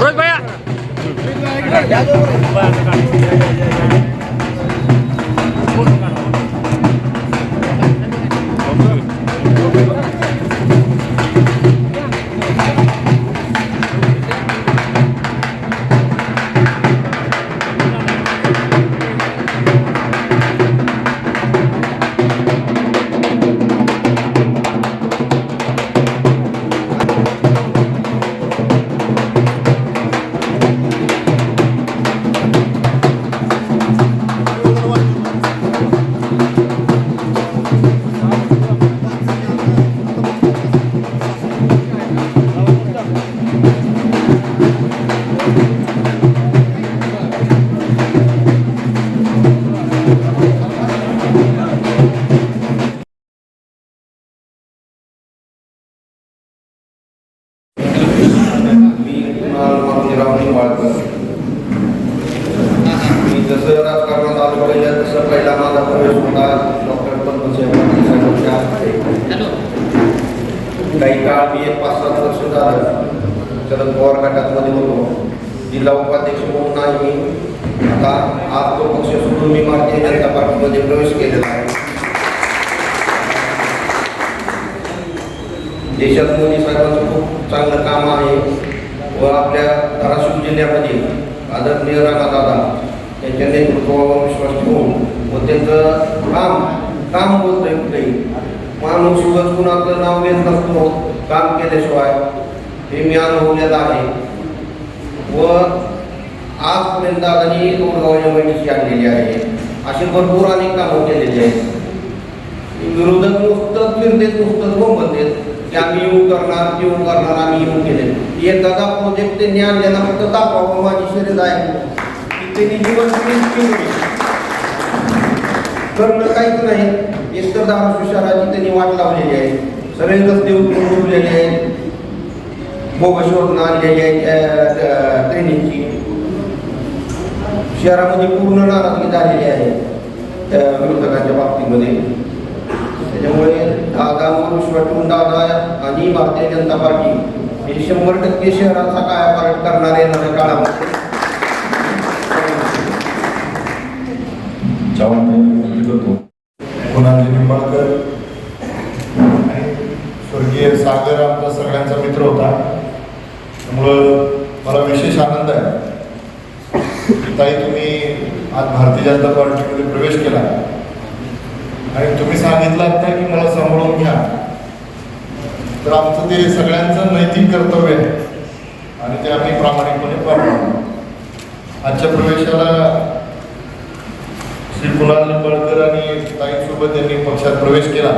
रोज भैया. मारुतीराव निंबाळकर मी जसं राजकारणात आलो पहिल्या तसं पहिला माझा प्रवेश होता. डॉक्टर पद्मसाहेब पाटील साहेबांच्या काही काळ मी एक पाच सात वर्ष झालं शरद पवार गटामध्ये होतो. जिल्हा उपाध्यक्ष म्हणून नाही आता आज तो पक्ष सोडून मी भारतीय जनता पार्टीमध्ये प्रवेश केलेला आहे. देशात मोदी साहेबांचं खूप चांगलं काम आहे. व आपल्या धाराशिव जिल्ह्यामध्ये आदरणीय राणादादा यांच्या नेतृत्वावर विश्वास ठेवून व त्यांचं काम काम बोलतंय कुठेही. माणूस उगाच कुणाचं नाव घेत नसतो काम केल्याशिवाय. हे मी अनुभवलेलं आहे. व आजपर्यंत दादानी दोडगावच्या बैठकी आणलेली आहे. असे भरपूर अनेक कामं केलेली आहेत. विरोधक नुसतंच फिरतेत नुसतं बोंबतेत की आम्ही येऊ करणार येऊ करणार आम्ही येऊ केले एखादा प्रोजेक्ट त्यांनी आणलेला फक्त दाखवा माझी शरीर आहे की त्यांनी जीवन करणं काहीच नाही. एकतर दहा शहराची त्यांनी वाट लावलेली आहे. सगळे रस्ते उठलेले आहेत. बोगशोधनं आणलेली आहे ट्रेनिंगची शहरामध्ये पूर्ण नाराजगी झालेली आहे त्या विरोधकांच्या बाबतीमध्ये. त्यामुळे दादावर विश्वास ठेवून दादा आणि भारतीय जनता पार्टी. हे शंभर टक्के शहराचा कायापालट करणार येणाऱ्या काळामध्ये कुणाल निंबाळकर स्वर्गीय सागर आमचा सगळ्यांचा मित्र होता. त्यामुळं मला विशेष आनंद आहे. ताई तुम्ही आज भारतीय जनता पार्टीमध्ये प्रवेश केला. आणि तुम्ही सांगितलं आता की मला सांभाळून घ्या. तर आमचं ते सगळ्यांचं नैतिक कर्तव्य आहे. आणि ते आम्ही प्रामाणिकपणे पार आजच्या प्रवेशाला श्री कुणाल निंबाळकर आणि ताईंसोबत यांनी पक्षात प्रवेश केला.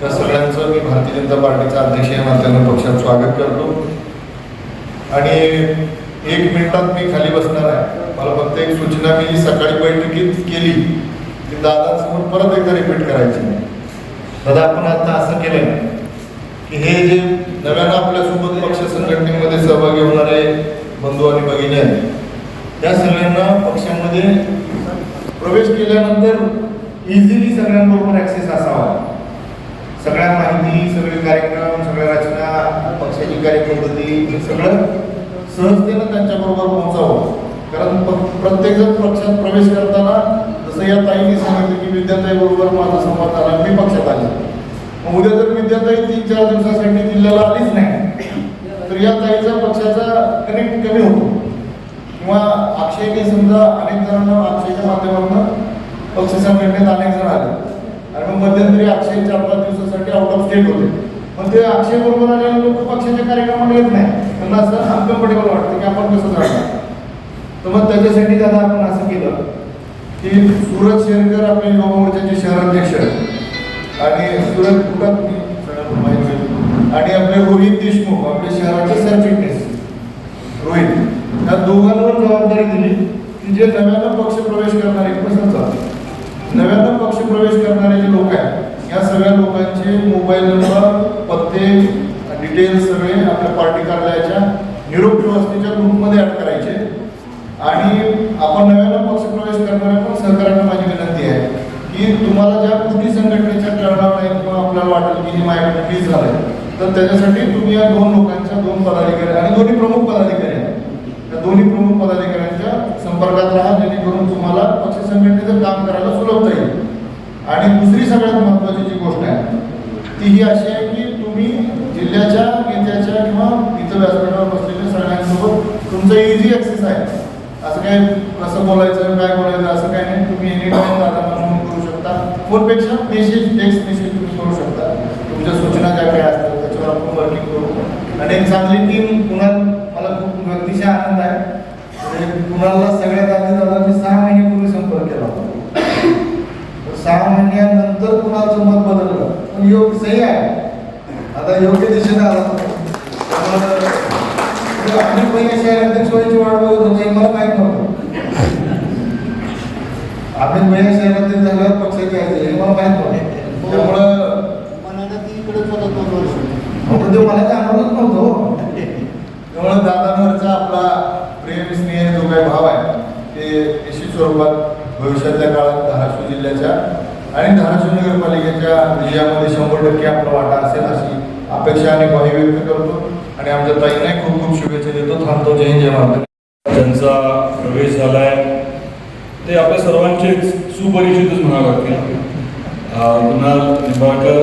त्या सगळ्यांचं मी भारतीय जनता पार्टीचा अध्यक्ष या नात्यानं पक्षात स्वागत करतो. आणि एक मिनिटात मी खाली बसणार आहे. मला फक्त एक सूचना मी सकाळी बैठकीत केली. दादांसमोर परत एकदा रिपीट करायची. दादा आपण आता असं केलंय. की हे जे नव्यानं आपल्यासोबत पक्ष संघटनेमध्ये सहभागी होणारे बंधू आणि भगिनी आहेत त्या सगळ्यांना पक्षामध्ये प्रवेश केल्यानंतर इझिली सगळ्यांबरोबर ॲक्सेस असावा. सगळ्या माहिती सगळे कार्यक्रम सगळ्या रचना पक्षाची कार्यपद्धती सगळं सहजतेनं त्यांच्याबरोबर पोहोचावं. कारण प- प्रत्येकजण पक्षात प्रवेश करताना जसं या ताईंनी सांगितलं की विद्याताई बरोबर माझा संवाद झाला मी पक्षात आले. मग उद्या जर विद्याताई तीन चार दिवसासाठी जिल्ह्याला आलीच नाही तर या ताईचा पक्षाचा कनेक्ट कमी होतो. किंवा अक्षयने समजा अनेक जणांना अक्षयच्या माध्यमातून पक्ष संघटनेत अनेक जण आले. आणि मग मध्यंतरी अक्षय चार पाच दिवसासाठी आउट ऑफ स्टेट होते. मग ते अक्षय बरोबर आलेले लोक पक्षाच्या कार्यक्रमाला येत नाही. त्यांना असं अनकम्फर्टेबल वाटतं की आपण कसं जाणार? तर मग त्याच्यासाठी दादा आपण असं केलं. की सूरज शेरकर आपले युवा मोर्चाचे शहराध्यक्ष आणि सूरज कुटात आणि आपले रोहित देशमुख आपले शहराचे सरचिटणीस. रोहित. या दोघांवर जबाबदारी दिली की जे नव्यानं पक्ष प्रवेश करणारे कसं चालतं. नव्यानं पक्ष प्रवेश करणारे जे लोक आहेत या सगळ्या लोकांचे मोबाईल नंबर पत्ते डिटेल्स सगळे आपल्या पार्टी कार्यालयाच्या निरोप व्यवस्थेच्या ग्रुपमध्ये ॲड करायचे. आणि आपण नव्यानं पक्ष प्रवेश करणाऱ्या पण सहकाऱ्यांना माझी विनंती आहे की तुम्हाला ज्या कुठली संघटनेच्या कळणार नाही किंवा आपल्याला वाटेल की हे माहिती फ्री झालंय तर त्याच्यासाठी तुम्ही या दोन लोकांच्या दोन पदाधिकारी आणि दोन्ही प्रमुख पदाधिकारी आहेत. त्या दोन्ही प्रमुख पदाधिकाऱ्यांच्या संपर्कात राहा जेणेकरून तुम्हाला पक्ष संघटनेचं काम करायला सुलभता येईल. आणि दुसरी सगळ्यात महत्त्वाची जी गोष्ट आहे ती ही अशी आहे की तुम्ही जिल्ह्याच्या नेत्याच्या किंवा इथं व्यासपीठावर बसलेल्या सगळ्यांसोबत तुमचं इझी ॲक्सेस आहे. असं काय कसं बोलायचं काय बोलायचं असं काय नाही. तुम्ही एनी टाइम दादांना फोन करू शकता. फोनपेक्षा मेसेज टेक्स्ट मेसेज तुम्ही करू शकता. तुमच्या सूचना ज्या काय असतात त्याच्यावर आपण वर्किंग करू. आणि एक चांगली टीम पुन्हा मला खूप अतिशय आनंद आहे. म्हणजे सगळ्यात आधी दादा मी सहा महिन्यापूर्वी संपर्क केला होता. सहा महिन्यानंतर कुणाचं मत बदललं. पण योग सही आहे. आता योग्य दिशेने आला आपली पहिल्या शहराध्यक्ष व्हायची वाट बघत होतो मला माहीत नव्हतं आम्ही पहिल्या शहराध्यक्ष झाल्यावर पक्षाचे यायचे हे मला माहीत नव्हतं त्यामुळं म्हणून ते मला जाणवलंच नव्हतं. त्यामुळं दादांवरचा आपला प्रेम स्नेह जो काही भाव आहे ते निश्चित स्वरूपात भविष्यातल्या काळात धाराशिव जिल्ह्याच्या आणि धाराशिव नगरपालिकेच्या विजयामध्ये शंभर टक्के आपला वाटा असेल अशी अपेक्षा आणि ग्वाही व्यक्त करतो आणि आमच्या ताईंनाही खूप खूप शुभेच्छा देतो. थांबतो. जय जय त्यांचा प्रवेश झालाय. ते आपल्या सर्वांचे सुपरिचितच म्हणावं लागतील. कुणाल निंबाळकर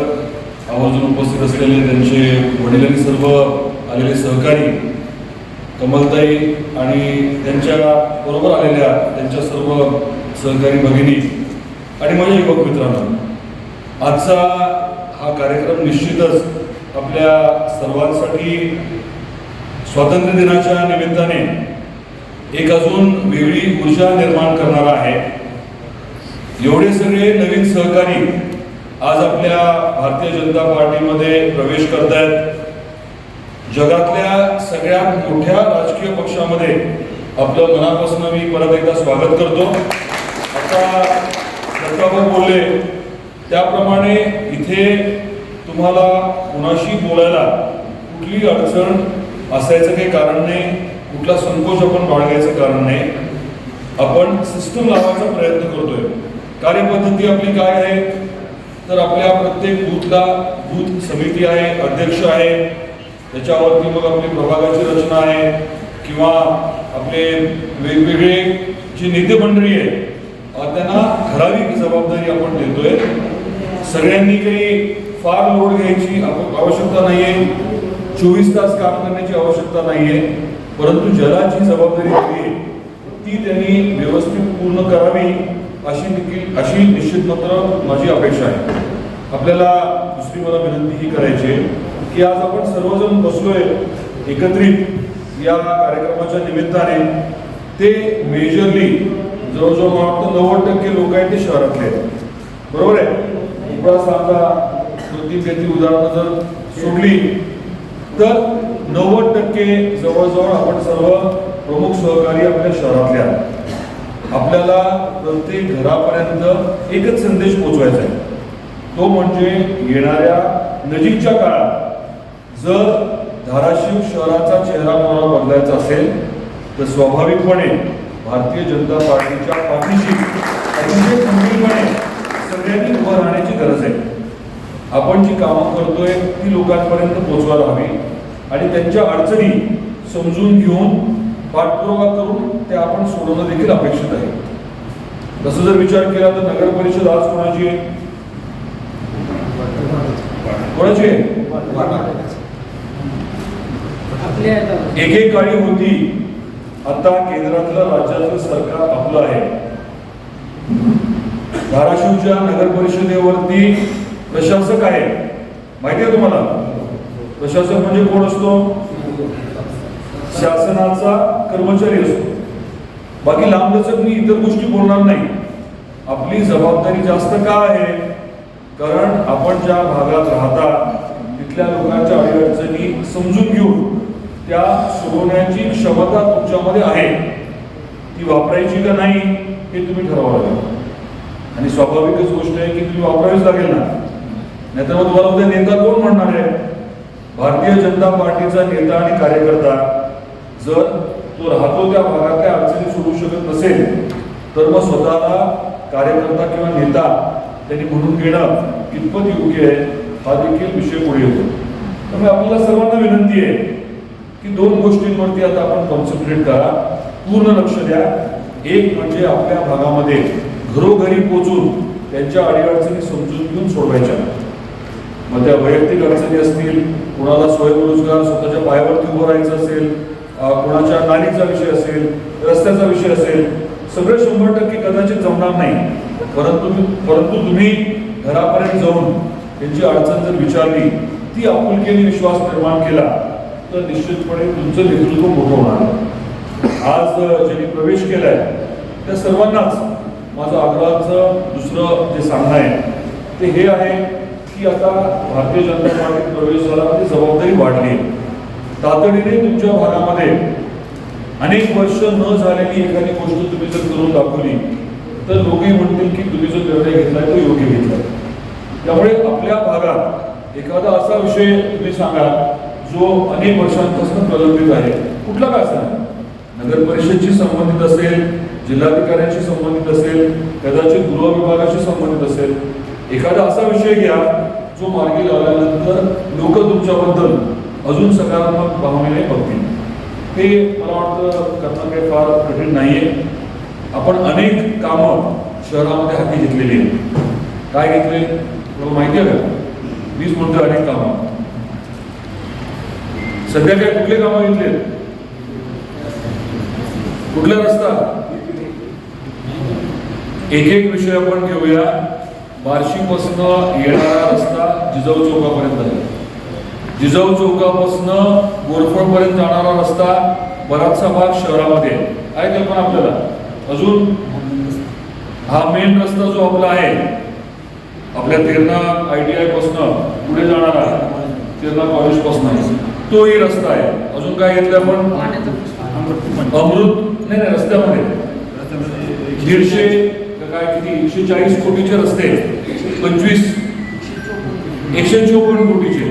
आवर्जून उपस्थित असलेले त्यांचे वडील आणि सर्व आलेले सहकारी कमलताई आणि त्यांच्या बरोबर आलेल्या त्यांच्या सर्व सहकारी भगिनी आणि माझ्या युवक मित्रांनो आजचा हा कार्यक्रम निश्चितच आपल्या सर्वांसाठी स्वातंत्र्य दिनाच्या निमित्ताने एक अजून वेगळी ऊर्जा निर्माण करणारा आहे. एवढे सगळे नवीन सहकारी आज आपल्या भारतीय जनता पार्टीमध्ये प्रवेश करत आहेत जगातल्या सगळ्यात मोठ्या राजकीय पक्षामध्ये आपलं मनापासून मी परत एकदा स्वागत करतो. आता बोलले त्याप्रमाणे इथे तुम्हाला कुणाशी बोलायला कुठली अडचण असायचं काही कारण नाही कुठला संकोच आपण बाळगायचं कारण नाही आपण सिस्टम लावायचा प्रयत्न करतोय. कार्यपद्धती आपली काय आहे? तर आपल्या प्रत्येक बूथला बूथ समिती आहे अध्यक्ष आहे. त्याच्यावरती मग आपली प्रभागाची रचना आहे. किंवा आपले वेगवेगळे जी नेते मंडळी आहे त्यांना ठराविक जबाबदारी आपण देतोय. सगळ्यांनी काही फार लोड घ्यायची आवश्यकता नाहीये. चोवीस तास काम करण्याची आवश्यकता नाहीये. परंतु जलाची जी जबाबदारी दिली आहे. ती त्यांनी व्यवस्थित पूर्ण करावी अशी देखील अशी निश्चित मात्र माझी अपेक्षा आहे. आपल्याला दुसरी मला विनंती ही करायची आहे की आज आपण सर्वजण बसलोय एकत्रित या कार्यक्रमाच्या निमित्ताने. ते मेजरली जवळजवळ मला वाटतं नव्वद टक्के लोक आहेत ते शहरातले आहेत. बरोबर आहे? उपळा सांगा. दोन तीन उदाहरणं जर सोडली तर नव्वद टक्के जवळजवळ आपण सर्व प्रमुख सहकारी आपल्या शहरातल्या आपल्याला प्रत्येक घरापर्यंत एकच संदेश पोचवायचा आहे. तो म्हणजे येणाऱ्या नजीकच्या काळात जर धाराशिव शहराचा चेहरा मोहरा बदलायचा असेल तर स्वाभाविकपणे भारतीय जनता पार्टीच्या पाठीशी अतिशय खंबीरपणे सगळ्यांनी उभं राहण्याची गरज आहे. आपण जी कामं करतोय ती लोकांपर्यंत पोचवायला हवी. आणि त्यांच्या अडचणी समजून घेऊन पाठपुरावा करून ते आपण सोडवणं देखील अपेक्षित आहे. तसं जर विचार केला तर नगर परिषद आज कोणाची आहे? कोणाची आहे? एकेकाळी होती. आता केंद्रातलं राज्यातलं सरकार आपलं आहे. धाराशिवच्या नगर परिषदेवरती प्रशासक आहे. माहिती आहे तुम्हाला? प्रशासक म्हणजे कोण असतो? शासनाचा कर्मचारी असतो. बाकी लांबलचक मी इतर गोष्टी बोलणार नाही. आपली जबाबदारी जास्त का आहे? कारण आपण ज्या भागात राहता तिथल्या लोकांच्या अडीअडचणी समजून घेऊन त्या सोडवण्याची क्षमता तुमच्यामध्ये आहे. ती वापरायची का नाही हे तुम्ही ठरवावं लागेल. आणि स्वाभाविकच गोष्ट आहे की तुम्ही वापरावीच लागेल ना. नाहीतर मग तुम्हाला उद्या नेता कोण म्हणणार आहे? भारतीय जनता पार्टीचा नेता आणि कार्यकर्ता जर तो राहतो त्या भागातल्या अडचणी सोडू शकत नसेल तर मग स्वतःला कार्यकर्ता किंवा नेता त्यांनी म्हणून घेणं कितपत योग्य आहे हा देखील विषय पुढे येतो. त्यामुळे आपल्याला सर्वांना विनंती आहे की दोन गोष्टींवरती आता आपण कॉन्सन्ट्रेट करा. पूर्ण लक्ष द्या. एक म्हणजे आपल्या भागामध्ये घरोघरी पोचून त्यांच्या अडीअडचणी समजून घेऊन सोडवायच्या. मग त्या वैयक्तिक अडचणी असतील कोणाला स्वयंरोजगार स्वतःच्या पायावरती उभं राहायचं असेल कुणाच्या कोणाच्या नालीचा विषय असेल रस्त्याचा विषय असेल सगळे शंभर टक्के कदाचित जमणार नाही. परंतु परंतु तुम्ही घरापर्यंत जाऊन त्यांची अडचण जर विचारली ती आपुलकीने विश्वास निर्माण केला तर निश्चितपणे तुमचं नेतृत्व मोठं होणार. आज ज्यांनी प्रवेश केलाय त्या सर्वांनाच माझं आग्रहाचं दुसरं जे सांगणं आहे ते हे आहे की आता भारतीय जनता पार्टीत प्रवेश झाला ती जबाबदारी वाढली. तातडीने तुमच्या भागामध्ये अनेक वर्ष न झालेली एखादी गोष्ट तुम्ही जर करून दाखवली तर लोकही म्हणतील की तुम्ही जो निर्णय घेतलाय तो योग्य घेतलाय. त्यामुळे आपल्या भागात एखादा असा विषय तुम्ही सांगा जो अनेक वर्षांपासून प्रलंबित आहे. कुठला काय असा नगर परिषदशी संबंधित असेल जिल्हाधिकाऱ्यांशी संबंधित असेल कदाचित गृह विभागाशी संबंधित असेल. एखादा असा विषय घ्या जो मार्गी लावल्यानंतर लोक तुमच्याबद्दल अजून सकारात्मक भावनेने बघतील. ते मला वाटतं करणं काही फार कठीण नाहीये. आपण अनेक कामं शहरामध्ये हाती घेतलेली आहेत. काय घेतले? तुला माहिती आहे का? वीस म्हणतो अनेक कामं. सध्या काय कुठले कामं घेतले? कुठला रस्ता? एक एक विषय आपण घेऊया. बार्शीपासून येणारा रस्ता जिजाऊ चौकापर्यंत आहे. जिजाऊ चौकापासून गोरफळपर्यंत जाणारा रस्ता बराचसा भाग शहरामध्ये आहे. कल्पना आपल्याला? अजून? हा मेन रस्ता जो आपला आहे आपल्या तेरणा आय टी आयपासून पुढे जाणारा तेरणा कॉलेजपासून तोही रस्ता आहे. अजून काय घेतलं आपण? अमृत? नाही नाही रस्त्यामध्ये दीडशे काय किती? एकशे चाळीस कोटीचे रस्ते. पंचवीस. एकशे चोपन्न कोटीचे.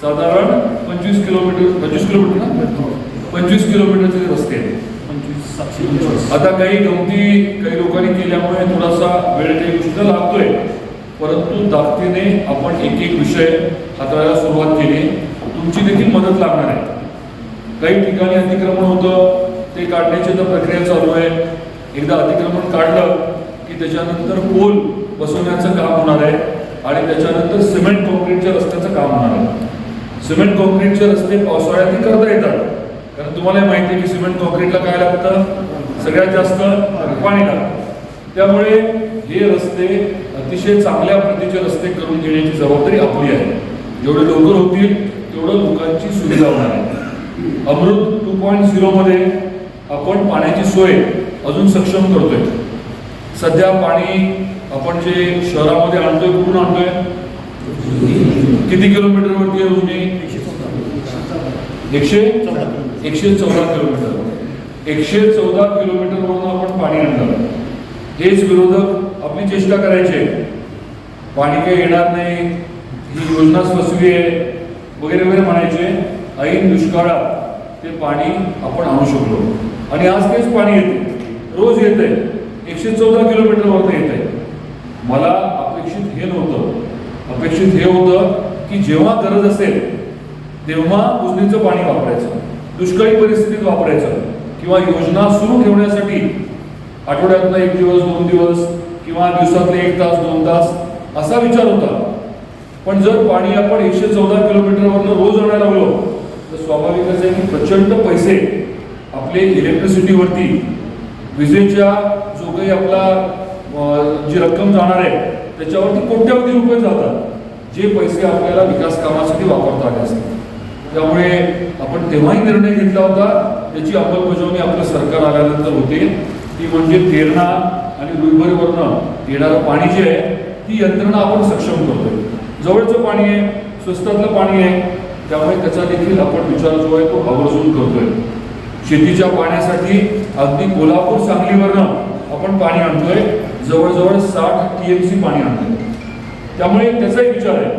साधारण पंचवीस किलोमीटर पंचवीस किलोमीटर ना? पंचवीस किलोमीटरचे रस्ते. आहेत आता काही गमती काही लोकांनी केल्यामुळे थोडासा वेळ काही गोष्ट लागतोय. परंतु ताकदीने आपण एक एक विषय हाताळायला सुरुवात केली. तुमची देखील मदत लागणार आहे. काही ठिकाणी अतिक्रमण होतं ते काढण्याची तर प्रक्रिया चालू आहे. एकदा अतिक्रमण काढलं की त्याच्यानंतर पोल बसवण्याचं काम होणार आहे आणि त्याच्यानंतर सिमेंट कॉन्क्रीटच्या रस्त्याचं काम होणार आहे. सिमेंट कॉन्क्रीटचे रस्ते पावसाळ्यातही करता येतात. कारण तुम्हाला माहिती आहे की सिमेंट कॉन्क्रीटला काय लागतं? सगळ्यात जास्त पाणी लागतं. त्यामुळे हे रस्ते अतिशय चांगल्या प्रतीचे रस्ते करून घेण्याची जबाबदारी आपली आहे. जेवढे लवकर होतील तेवढं लोकांची सुविधा होणार आहे. अमृत टू पॉईंट झिरोमध्ये आपण पाण्याची सोय अजून सक्षम करतोय. सध्या पाणी आपण जे शहरामध्ये आणतोय कुठून आणतोय? किती किलोमीटरवरती आहे उजनी एकशे एकशे चौदा किलोमीटर. एकशे चौदा किलोमीटरवरून आपण पाणी आणलं. हेच विरोधक आपली चेष्टा करायचे. पाणी काही येणार नाही ही योजना फसवी आहे वगैरे वगैरे म्हणायचे. ऐन दुष्काळात ते पाणी आपण आणू शकलो. आणि आज तेच पाणी येते. रोज येत आहे एकशे चौदा किलोमीटरवरनं येत आहे. मला अपेक्षित हे नव्हतं. अपेक्षित हे होतं की जेव्हा गरज असेल तेव्हा उजनीचं पाणी वापरायचं दुष्काळी परिस्थितीत वापरायचं किंवा योजना सुरू ठेवण्यासाठी आठवड्यातनं एक दिवस दोन दिवस किंवा दिवसातले एक तास दोन तास असा विचार होता. पण जर पाणी आपण एकशे चौदा किलोमीटरवरनं रोज आणायला लागलो तर स्वाभाविकच आहे की प्रचंड पैसे आपले इलेक्ट्रिसिटीवरती विजेच्या काही आपला जी रक्कम जाणार आहे त्याच्यावरती कोट्यावधी रुपये जातात जे पैसे आपल्याला विकास कामासाठी वापरता आले असतात त्यामुळे आपण तेव्हाही निर्णय घेतला होता त्याची अंमलबजावणी आपलं सरकार आल्यानंतर होते. ती म्हणजे तेरणा आणि रुईभरीवरनं येणारं पाणी जे आहे ती यंत्रणा आपण सक्षम करतोय. जवळचं पाणी आहे स्वस्तातलं पाणी आहे त्यामुळे त्याचा देखील आपण विचार जो आहे तो आवर्जून करतोय. शेतीच्या पाण्यासाठी अगदी कोल्हापूर सांगलीवरनं आपण पाणी आणतोय जवळजवळ साठ टी एम सी पाणी आणतोय. त्यामुळे त्याचाही विचार आहे.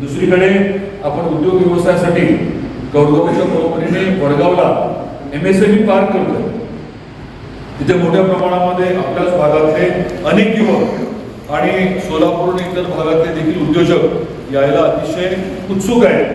दुसरीकडे आपण उद्योग व्यवसायासाठी गौरगावच्या बरोबरीने वडगावला M S M E park करतोय. तिथे मोठ्या प्रमाणामध्ये आपल्याच भागातले अनेक युवक आणि सोलापूर आणि इतर भागातले देखील उद्योजक यायला अतिशय उत्सुक आहेत.